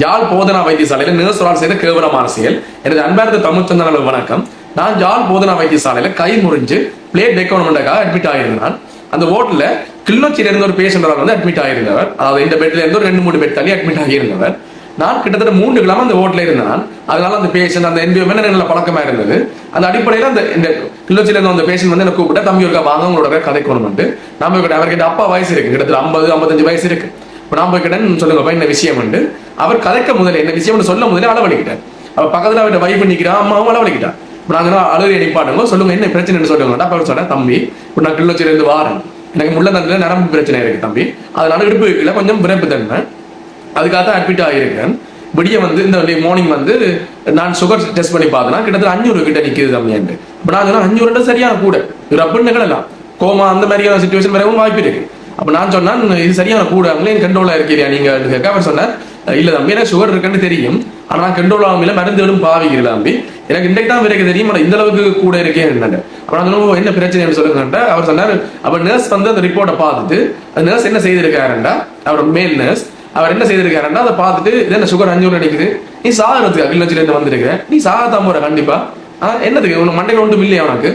ஜால் போதனா வைத்தியசாலையில நேசரால் செய்த கேவலமான செயல் எனது அன்பார்ந்த தமிழ்ச்சந்தன வணக்கம். நான் ஜால் போதனா வைத்தியசாலையில கை முறிஞ்சு பிளேட் வைக்கணும்ன்றக்காக அட்மிட் ஆகியிருந்தான் அந்த ஓட்டில் கிளிநொச்சியில இருந்து ஒரு பேஷண்டரால் வந்து அட்மிட் ஆயிருந்தவர். அதாவது இந்த பெட்ல இருந்து ஒரு ரெண்டு மூணு பெட் தள்ளி அட்மிட் ஆகியிருந்தவர் நான் கிட்டத்தட்ட மூன்று கிழமை அந்த ஓட்டில் இருந்தான். அதனால அந்த பேஷண்ட் அந்த என்வியோமெண்ட் நல்ல பழக்கமா இருந்தது. அந்த அடிப்படையில் அந்த இந்த கிளிநொச்சியில இருந்த அந்த பேஷண்ட் வந்து என்ன கூப்பிட்டா தம்பி ஒருக்கா வாங்க உங்களோட கதைக்கணும்ட்டு நம்ம அவர்கிட்ட அப்பா வயசு இருக்கு. கிட்டத்தட்ட ஐம்பது ஐம்பத்தஞ்சு வயசு இருக்கு. இப்போ நான் சொல்லுங்கப்பா என்ன விஷயம் உண்டு? அவர் கதைக்க முதல்ல என்ன விஷயம்னு சொல்ல முதல்ல அளவழிக்கிட்டார். அவர் பக்கத்துல அவர்கிட்ட வைஃப் நிக்கிறா அம்மாவும் அளவழிக்கிட்டார். இப்போ நாங்க அழுகை நிப்பாட்டுங்க சொல்லுங்க என்ன பிரச்சனைன்னு சொல்லுங்க. அப்ப சொன்னேன் தம்பி இப்போ நான் கிளிநொச்சியில வாரேன். எனக்கு முள்ளந்தண்டுல நரம்பு பிரச்சனை இருக்கு தம்பி. அதனால இடுப்பு வைக்கல கொஞ்சம் பிறப்பு தன்மை அதுக்காக தான் அட்மிட் ஆகியிருக்கேன் விடிய வந்து இந்த மார்னிங் வந்து நான் சுகர் டெஸ்ட் பண்ணி பார்த்தேன்னா கிட்டத்தட்ட அஞ்சூறு கிட்ட நிற்குது தம்பியாண்டு இப்போ நான் சொன்னா அஞ்சூறு சரியான கூட. ரப்புன்னு நிகழலாம். கோமா அந்த மாதிரியான சுச்சுவேஷன் வரவும் வாய்ப்பு இருக்கு. அப்போ நான் சொன்னேன் இது சரியான கூட அங்கே கண்ட்ரோலா இருக்கிறியா நீங்க கேட்க அவர் சொன்னார் இல்ல தம்பி எனக்கு சுகர் இருக்குன்னு தெரியும். ஆனா நான் கண்ட்ரோல் ஆகாமல மருந்துகளும் பாவிக்கிறேன் தம்பி. எனக்கு இன்றைக்கு தான் வரைக்கும் தெரியும் ஆனா இந்த அளவுக்கு கூட இருக்கேன் என்னன்னு அப்ப நான் சொன்னோம் என்ன பிரச்சனைன்னு சொல்லுங்கன்ட்டு அவர் சொன்னார் அவர் நர்ஸ் வந்து அந்த ரிப்போர்ட்டை பார்த்துட்டு அந்த நர்ஸ் என்ன செய்திருக்காருண்டா அவர் மேல் நர்ஸ் அவர் என்ன செய்திருக்காருன்னா அதை பார்த்துட்டு இது என்ன சுகர் அஞ்சூறு அடிக்குது? நீ சாகிறதுக்கு அகிலச்சில இருந்து நீ சாகத்தான் போற கண்டிப்பா. ஆனா என்னதுக்கு? உனக்கு மண்டைகள் ஒன்றும் இல்லையா உனக்கு?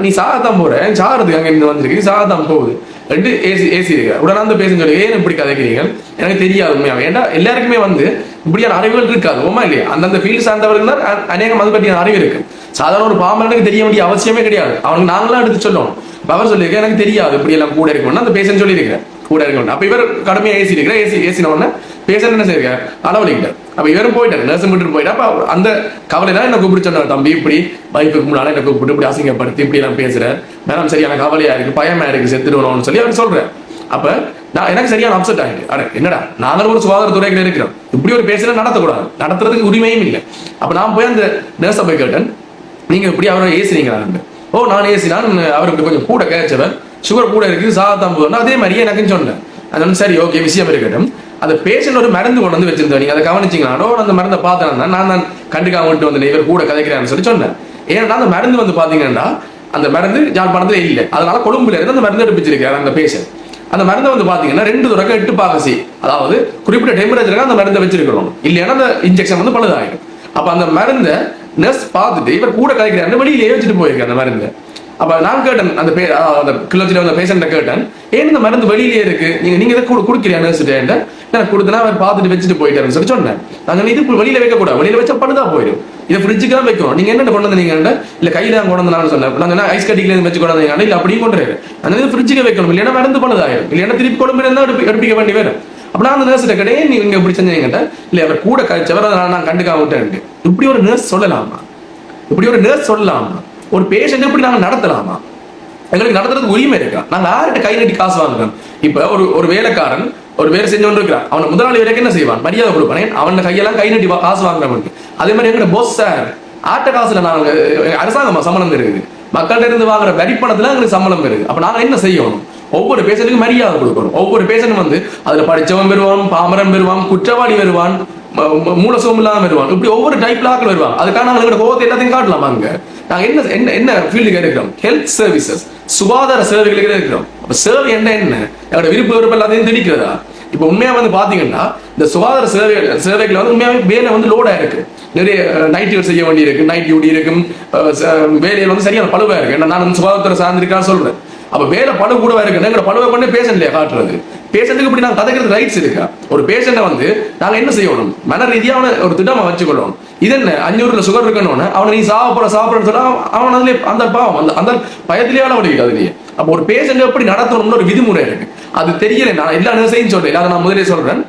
நீ சாகத்தான் போற சாகிறதுக்கு அங்க இருந்து வந்திருக்கு? நீ சாகத்தான் போகுது ரெண்டு ஏசி ஏசி இருக்கு. உடனே பேசுன்னு சொல்லி ஏன் இப்படி கதைக்கிறீர்கள்? எனக்கு தெரியாது உண்மையாக ஏன்டா எல்லாருக்குமே வந்து இப்படியான அறிவுகள் இருக்காது. உமா இல்லையா? அந்தந்த ஃபீல்ட் சார்ந்தவர்கள் தான் அநேகம் அது பற்றியான அறிவு இருக்கு. சாதாரண ஒரு பாமரனுக்கு தெரிய வேண்டிய அவசியமே கிடையாது. அவனுக்கு நாங்களாம் எடுத்து சொல்லணும். அவர் சொல்லியிருக்கேன் எனக்கு தெரியாது இப்படி எல்லாம் கூட இருக்கணும்னு அந்த பேசுன்னு சொல்லியிருக்கிறேன் கூட இருக்கணும் அப்ப இவர் கடுமையா ஏசி இருக்கிற ஏசி ஏசின உடனே பேசன் என்ன செய்யிருக்கார் அளவலிக்கிட்டார் அப்ப இவரும் போயிட்டார். நர்ஸ் விட்டு போயிட்டா அப்ப அந்த கவலை தான் என்ன கூப்பிட்டு சொன்னார் தம்பி இப்படி வைஃபுக்கு முன்னால என்ன கூப்பிட்டு இப்படி அசிங்கப்படுத்தி இப்படி எல்லாம் பேசுறேன் மேடம் சரியான கவலையா இருக்கு பயமா இருக்கு செத்துடுவோம்னு சொல்லி அவர் சொல்றேன் அப்ப நான் எனக்கு சரியான அப்செட் ஆகிட்டு அட என்னடா? நாங்கள் ஒரு சுகாதாரத்துறையில் இருக்கிறோம். இப்படி ஒரு பேசுறது நடத்தக்கூடாது. நடத்துறதுக்கு உரிமையும் இல்லை. அப்ப நான் போய் அந்த நர்ஸை போய் கேட்டேன். நீங்க இப்படி அவரை ஏசினீங்களா? ஓ நான் ஏசினான் அவருக்கு கொஞ்சம் கூட கேச்சவர் சுகர் கூட இருக்குது சாதம் போதும் அதே மாதிரியே எனக்குன்னு சொன்னேன். அதனால சரி ஓகே விஷயம் இருக்கட்டும். அந்த பேஷண்ட் ஒரு மருந்து கொண்டு வந்து வச்சிருந்தோம். நீங்க அதை கவனிச்சிங்களானோ அந்த மருந்தை பார்த்தேன். நான் தான் கண்டுக்காம விட்டு வந்து இவர் கூட கதைக்கிறான்னு சொல்லி சொன்னேன். ஏன்னா அந்த மருந்து வந்து பாத்தீங்கன்னா அந்த மருந்து யாழ்ப்பாணத்துல இல்லை. அதனால கொழும்புல இருந்து அந்த மருந்து எடுப்பிச்சிருக்காரு அந்த பேஷண்ட் அந்த மருந்தை வந்து பாத்தீங்கன்னா ரெண்டு துறக்க எட்டு பாகசி. அதாவது குறிப்பிட்ட டெம்பரேச்சருக்கு அந்த மருந்தை வச்சிருக்கணும் இல்லைன்னா அந்த இன்ஜெக்ஷன் வந்து பழுதாயிடும். அப்ப அந்த மருந்தை நர்ஸ் பார்த்துட்டு இவர் கூட கலைக்கிறாரு வெளியிலேயே வச்சுட்டு போயிருக்காரு அந்த மருந்தை. அப்ப நான் கேட்டேன் அந்த பே அந்த கிளர்ச்சியில் அந்த பேஷண்ட்டை கேட்டேன் ஏன் இந்த மருந்து வெளியிலேயே இருக்கு? நீங்க நீங்க இதை கூட குடுக்கிறியா நர்ஸ்ட்டு நான் கொடுத்தனா அவர் பார்த்துட்டு வச்சுட்டு போயிட்டாருன்னு சொல்லி சொன்னேன். நாங்கள் இது வெளியில வைக்கக்கூடாது வெளியில வச்சா பழுதா போயிடும். இதை ஃப்ரிட்ஜுக்கு தான் வைக்கணும். நீங்க என்ன கொண்டு வந்தீங்க? இல்லை கையில் தான் கொண்டு வந்தான்னு சொன்னேன். நாங்கள் ஐஸ் கட்டில வச்சு கொண்டு வந்தீங்க? இல்லை அப்படியும் கொண்டு வரேன் அந்த இது ஃப்ரிட்ஜுக்கு வைக்கணும். இல்லைன்னா மருந்து பண்ணதாயிரும் இல்லைன்னா திருப்பி கொண்டு இருந்தால் எடுப்பி எடுப்பிக்க வேண்டி வரும். அப்ப நான் அந்த நர்ஸ்கிட்ட கிடையாது நீங்க இப்படி செஞ்சீங்கட்ட இல்லை அவர் கூட கழிச்சவர் நான் கண்டுக்காம விட்டேன். இப்படி ஒரு நர்ஸ் சொல்லலாமா? இப்படி ஒரு நர்ஸ் சொல்லலாமா? ஒரு பேஷண்ட் எப்படி நாங்கள் நடத்தலாமா? எங்களுக்கு நடத்துறதுக்கு உரிமை இருக்கா? நாங்கள் யார்கிட்ட கை நீட்டி காசு வாங்குறோம்? இப்போ ஒரு ஒரு வேலைக்காரன் ஒரு வேலை செஞ்சவன் இருக்கிறான். அவனை முதலாளி வேலைக்கு என்ன செய்வான்? மரியாதை கொடுப்பான். ஏன் அவன் கையெல்லாம் கை நீட்டி காசு வாங்குறவனுக்கு. அதே மாதிரி எங்கட போஸ் சார் ஆட்ட காசுல நாங்க அஹ், அரசாங்கமா சம்பளம் இருக்குது. மக்கள்கிட்ட இருந்து வாங்குற வரி பணத்துல எங்களுக்கு சம்பளம் இருக்கு அப்ப நாங்க என்ன செய்யணும்? ஒவ்வொரு பேஷண்ட்டுக்கும் மரியாதை கொடுக்கணும். ஒவ்வொரு பேஷண்ட் வந்து அதுல படிச்சவன் வருவான் பாமரன் வருவான் குற்றவாளி வருவான் ம- ம- வருவாங்க. இப்படி ஒவ்வொரு டைப்ல ஆக்கள் வருவாங்க. அதுக்கான அவங்களோட கோபத்தை எல்லாத்தையும் காட்டலாம் அங்க? நாங்க என்ன என்ன என்ன ஃபீல்டுக்கு இருக்கிறோம் ஹெல்த் சர்வீசஸ் சுகாதார சேவைகளுக்கு இருக்கிறோம் அப்ப சேவை என்ன என்ன? எங்களோட விருப்ப விருப்பம் எல்லாத்தையும் திணிக்கிறதா இப்ப உண்மையா வந்து பாத்தீங்கன்னா இந்த சுகாதார சேவை சேவைகளை வந்து உண்மையாவே வேலை வந்து லோடா இருக்கு நிறைய நைட் செய்ய வேண்டி இருக்கு நைட் டியூட்டி இருக்கும் ச- வேலையில் வந்து சரியான பழுவா இருக்கு. ஏன்னா நான் சுகாதாரத்துறை சார்ந்திருக்கான்னு சொல்றேன். அப்ப வேலை பழு கூடவா இருக்கு எங்களோட பழுவை பண்ணி பேஷண்ட் இல்லையா காட்டுறது? பேஷண்ட்டுக்கு இப்படி நான் கதைக்கிறது ரைட்ஸ் இருக்கா? ஒரு பேஷண்ட்டை வந்து நாங்க என்ன செய்யணும்? மன ரீதியான ஒரு திட்டமா வச்சுக்கொள்ளணும். இது என்ன? அஞ்சூறுல சுகர் இருக்கணும்னு அவனை நீ சாப்பிட சாப்பிடன்னு சொன்னா அவன் அதுல அந்த பாவம் அந்த அந்த பயத்திலேயே அளவடிக்கிட்டு அதுலயே. அப்போ ஒரு பேஷண்ட் எப்படி நடத்தணும்னு ஒரு விதிமுறை இருக்கு. அது தெரியல. நான் எல்லா நர்ஸையும் சொல்றேன். அதை நான் முதலே சொல்றேன்.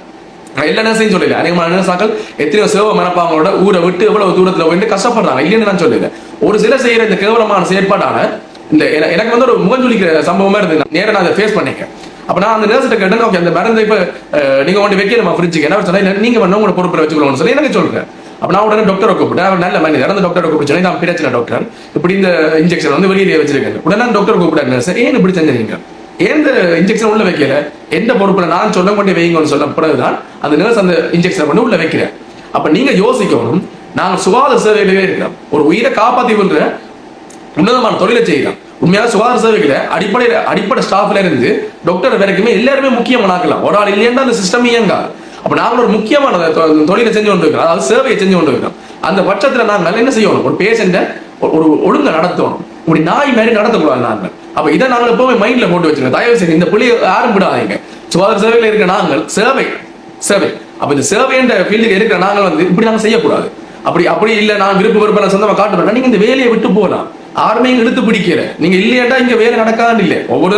எல்லா நர்ஸையும் சொல்லல. அநேகமான நர்ஸாக்கள் எத்தனையோ சேவை மனப்பாங்களோட ஊரை விட்டு எவ்வளவு தூரத்துல போயிட்டு கஷ்டப்படுறாங்க. இல்லைன்னு நான் சொல்லல. ஒரு சில செய்யற இந்த கேவலமான செயற்பாடான இந்த எனக்கு வந்து ஒரு முகஞ்சொலிக்கிற சம்பவமா இருந்து நேரம் நான் அதை ஃபேஸ் பண்ணிக்கேன் அப்ப நான் அந்த நர்ஸ்கிட்ட கேட்டேன் ஓகே அந்த மருந்து இப்ப நீங்க கொண்டு வைக்கணுமா ஃப்ரிட்ஜுக்கு என்ன சொன்னா நீங்க வேணும் உங்களோட பொறுப்பில் வச்சுக்கணும்னு சொல்லி எனக்கு சொல்றேன். அப்ப நான் உடனே டாக்டரை கூப்பிட்டேன். அவர் நல்ல மனிதர். அந்த டாக்டரை கூப்பிட்டு சொன்னேன், நான் பிரச்சனை டாக்டர் இப்படி இந்த இன்ஜெக்ஷன் வந்து வெளியிலேயே வச்சிருக்கேன். உடனே டாக்டர் கூப்பிட்டாங்க சார் ஏன் இப்படி செஞ்சீங்க? ஏன் இந்த இன்ஜெக்ஷன் உள்ள வைக்கல? எந்த பொறுப்புல? நான் சொல்ல கொண்டே வைங்கன்னு சொல்ல பிறகுதான் அந்த நர்ஸ் அந்த இன்ஜெக்ஷன் கொண்டு உள்ள வைக்கிறேன். அப்ப நீங்க யோசிக்கணும் நாங்க சுகாதார சேவையிலேயே இருக்கிறோம். ஒரு உயிரை காப்பாத்தி விடுற உன்னதமான தொழிலை செய்யலாம் உண்மையான சுகாதார சேவைகளை அடிப்படையில் அடிப்படை ஸ்டாஃப்ல இருந்து டாக்டர் வரைக்குமே எல்லாருமே முக்கியமானாக்கலாம். ஒரு ஆள் இல்லையா அந்த சிஸ்டம் இயங்கா அப்ப நாங்கள் ஒரு முக்கியமான தொழிலை செஞ்சு கொண்டு இருக்கிறோம் அதாவது சேவையை செஞ்சு கொண்டு இருக்கிறோம் அந்த பட்சத்துல நாங்கள் என்ன செய்யணும்? ஒரு பேஷண்ட ஒரு ஒழுங்கை நடத்தணும். இப்படி நாய் மாதிரி நடத்தக்கூடாது நாங்கள். அப்ப இதை நாங்கள் எப்பவுமே மைண்ட்ல போட்டு வச்சிருக்கோம். தயவு செய்து இந்த புள்ளியை யாரும் விடாதீங்க சுகாதார சேவையில் இருக்க நாங்கள் சேவை சேவை. அப்ப இந்த சேவை என்ற ஃபீல்டுக்கு இருக்கிற நாங்கள் வந்து இப்படி நாங்கள் செய்யக்கூடாது. அப்படி அப்படி இல்ல நான் விருப்ப விருப்பம் சொந்தமா காட்டுறேன். நீங்க இந்த வேலையை விட்டு போகலாம். யாருமே இங்க இழுத்து பிடிக்கல. நீங்க இல்லையாட்டா இங்க வேலை நடக்காது இல்லை. ஒவ்வொரு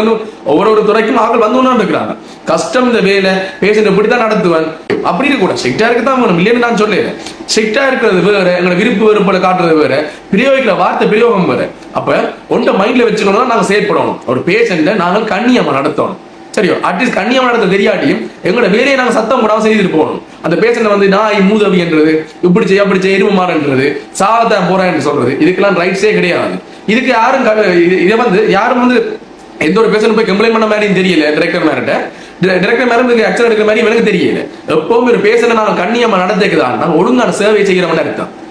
ஒவ்வொரு ஒரு துறைக்கும் ஆட்கள் வந்து இருக்கிறாங்க கஷ்டம் இந்த வேலை பேஷண்ட் இப்படி தான் நடத்துவேன். அப்படி இருக்க கூட ஸ்ட்ரிக்டா இருக்க தான் வேணும். இல்லைன்னு நான் சொல்லல ஸ்ட்ரிக்டா இருக்கிறது வேற எங்களை விருப்ப விருப்பம் காட்டுறது வேற. பிரயோகிக்கிற வார்த்தை பிரயோகம் வேற. அப்ப ஒன்றை மைண்ட்ல வச்சுக்கணும் நாங்க செயற்படணும். ஒரு பேஷண்ட நாங்கள் கண்ணியமா நடத்தணும். சரியோ? அட்லீஸ்ட் கண்ணியமா நடத்த தெரியாட்டியும் எங்களோட வேலையை நாங்க சத்தம் போடாமல் செய்துட்டு போகணும். அந்த பேஷண்ட் வந்து நாய் மூதவி என்றது இப்படி செய்ய அப்படி செய்ய எருவு மாறன்றது சாவத்தான் போறேன் என்று சொல்றது இதுக்கெல்லாம் ரைட்ஸே கிடையாது. இதுக்கு யாரும் இது- இதை வந்து யாரும் வந்து எந்த ஒரு பேஷண்ட் போய் கம்ப்ளைண்ட் பண்ண மாதிரியும் தெரியல டிரெக்டர் மேரிட்ட டிரெக்டர் மேரம் ஆக்சன் எடுக்கிற மாதிரி எனக்கு தெரியல. எப்பவுமே ஒரு பேஷண்ட் நாங்கள் கண்ணியமா நடத்துக்குதான் நாங்கள் ஒழுங்கான சேவை செய்கிறவன் அர்த்தம்.